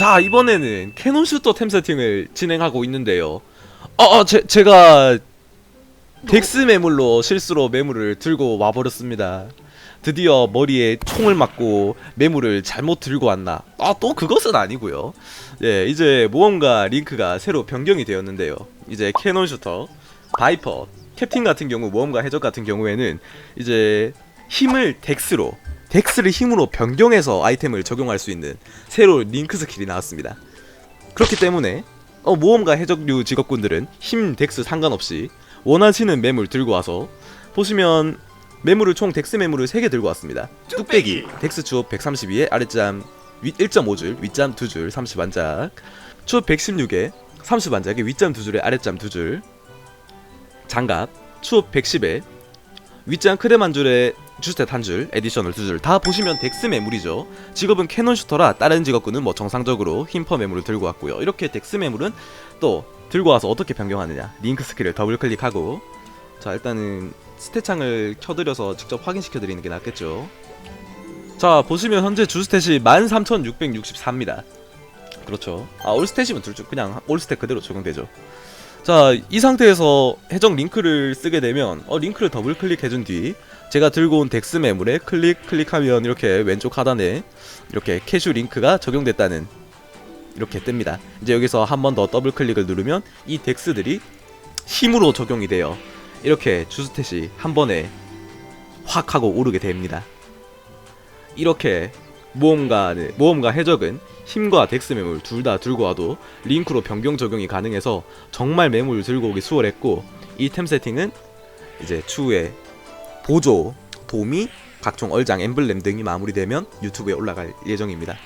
자 이번에는 캐논 슈터 템 세팅을 진행하고 있는데요. 어, 어 제, 제가 덱스 매물로 실수로 매물을 들고 와버렸습니다. 드디어 머리에 총을 맞고 매물을 잘못 들고 왔나? 아 또 그것은 아니고요. 예 이제 모험가 링크가 새로 변경이 되었는데요. 이제 캐논 슈터, 바이퍼, 캡틴 같은 경우 모험가 해적 같은 경우에는 이제 힘을 덱스로 덱스를 힘으로 변경해서 아이템을 적용할 수 있는 새로 링크 스킬이 나왔습니다. 그렇기 때문에 어, 모험가 해적류 직업군들은 힘 덱스 상관없이 원하시는 매물 들고 와서 보시면 매물을 총 덱스 매물을 3개 들고 왔습니다. 뚝배기 덱스 추업 132에 아랫점 윗 1.5줄, 윗점 2줄 30반짝 추업 116에 30반짝에 윗점 2줄에 아랫점 2줄 장갑 추업 110에 윗장 크렘 한 줄에 주스탯 한 줄, 에디셔널 두 줄 다 보시면 덱스 매물이죠. 직업은 캐논 슈터라 다른 직업군은 뭐 정상적으로 힘퍼 매물을 들고 왔고요. 이렇게 덱스 매물은 또 들고 와서 어떻게 변경하느냐? 링크 스킬을 더블 클릭하고 자 일단은 스탯 창을 켜드려서 직접 확인시켜 드리는 게 낫겠죠. 자 보시면 현재 주스탯이 13,664입니다. 그렇죠. 아 올스탯이면 둘 중 그냥 올스탯 그대로 적용되죠. 자, 이 상태에서 해적 링크를 쓰게 되면 어, 링크를 더블 클릭해준 뒤 제가 들고 온 덱스 매물에 클릭 클릭하면 이렇게 왼쪽 하단에 이렇게 캐슈 링크가 적용됐다는 이렇게 뜹니다. 이제 여기서 한 번 더 더블 클릭을 누르면 이 덱스들이 힘으로 적용이 돼요. 이렇게 주스탯이 한 번에 확 하고 오르게 됩니다. 이렇게 모험가는 모험가 해적은 힘과 덱스 매물 둘 다 들고 와도 링크로 변경 적용이 가능해서 정말 매물 들고 오기 수월했고 이 템 세팅은 이제 추후에 보조, 도미, 각종 얼장, 엠블렘 등이 마무리되면 유튜브에 올라갈 예정입니다.